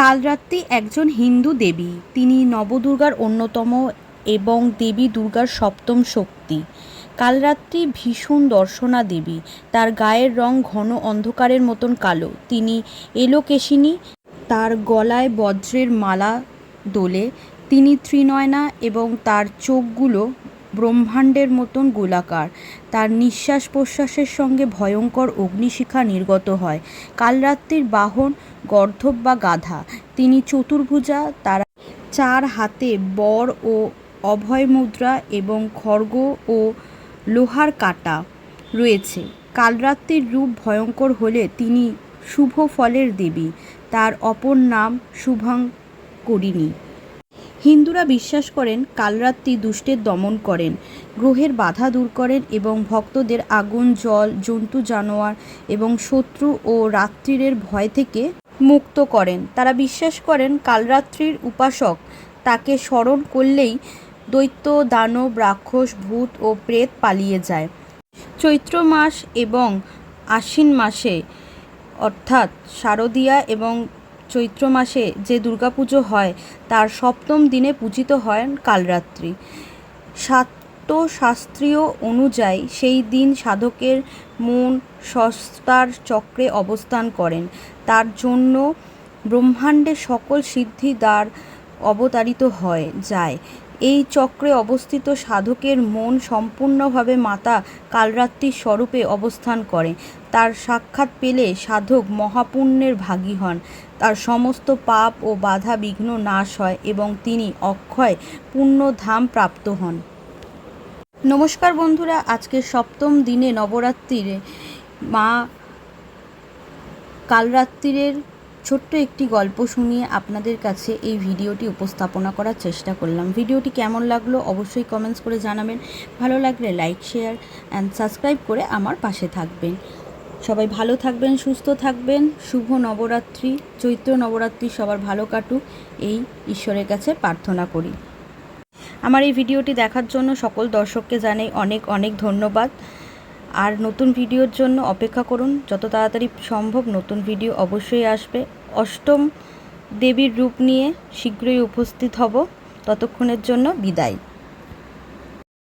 কালরাত্রি একজন হিন্দু দেবী। তিনি নবদুর্গার অন্যতম এবং দেবী দুর্গার সপ্তম শক্তি। কালরাত্রি ভীষণ দর্শনা দেবী তার গায়ের রং ঘন অন্ধকারের মতন কালো। তিনি এলোকেশিনী, তার গলায় বজ্রের মালা দোলে। তিনি ত্রিনয়না এবং তার চোখগুলো ব্রহ্মাণ্ডের মতন গোলাকার। তার নিঃশ্বাস প্রশ্বাসের সঙ্গে ভয়ঙ্কর অগ্নিশিখা নির্গত হয়। কালরাত্রির বাহন, গর্ধব বা গাধা। তিনি চতুর্ভুজা, তার চার হাতে বর ও অভয় মুদ্রা এবং খর্গ ও লোহার কাঁটা রয়েছে। কালরাত্রির রূপ ভয়ঙ্কর হলে তিনি শুভ ফলের দেবী। তার অপর নাম শুভাঙ্করিণী। হিন্দুরা বিশ্বাস করেন কালরাত্রি দুষ্টের দমন করেন, গ্রহের বাধা দূর করেন এবং ভক্তদের আগুন, জল, জন্তু, জানোয়ার এবং শত্রু ও রাত্রিরের ভয় থেকে মুক্ত করেন। তারা বিশ্বাস করেন কালরাত্রির উপাসক তাকে স্মরণ করলেই দৈত্য, দানব, রাক্ষস, ভূত ও প্রেত পালিয়ে যায়। চৈত্র মাস এবং আশ্বিন মাসে অর্থাৎ শারদীয়া এবং চৈত্র মাসে যে দুর্গাপুজো হয়, তার সপ্তম দিনে পূজিত হয় কালরাত্রি। সাত্য শাস্ত্রীয় অনুযায়ী সেই দিন সাধকের মন সস্তার চক্রে অবস্থান করেন। তার জন্য ব্রহ্মাণ্ডে সকল সিদ্ধি দ্বার অবতারিত হয়, যায়। এই চক্রে অবস্থিত সাধকের মন সম্পূর্ণভাবে মাতা কালরাত্রির স্বরূপে অবস্থান করে। তার সাক্ষাৎ পেলে সাধক মহাপুণ্যের ভাগী হন। তার সমস্ত পাপ ও বাধা বিঘ্ন নাশ হয় এবং তিনি অক্ষয় পুণ্যধাম প্রাপ্ত হন। নমস্কার বন্ধুরা আজকে সপ্তম দিনে নবরাত্রিরে মা কালরাত্রিরের ছোট্ট একটি গল্প শুনিয়ে আপনাদের কাছে এই ভিডিওটি উপস্থাপনা করার চেষ্টা করলাম। ভিডিওটি কেমন লাগল অবশ্যই কমেন্টস করে জানাবেন। ভালো লাগলে লাইক শেয়ার অ্যান্ড সাবস্ক্রাইব করে আমার পাশে থাকবেন। সবাই ভালো থাকবেন, সুস্থ থাকবেন। শুভ নবরাত্রি। চৈত্র নবরাত্রি সবার ভালো কাটুক। এই ঈশ্বরের কাছে প্রার্থনা করি। আমার এই ভিডিওটি দেখার জন্য সকল দর্শককে জানাই অনেক অনেক ধন্যবাদ। আর নতুন ভিডিওর জন্য অপেক্ষা করুন। যত তাড়াতাড়ি সম্ভব নতুন ভিডিও অবশ্যই আসবে। অষ্টম দেবীর রূপ নিয়ে শীঘ্রই উপস্থিত হব। ততক্ষণের জন্য বিদায়।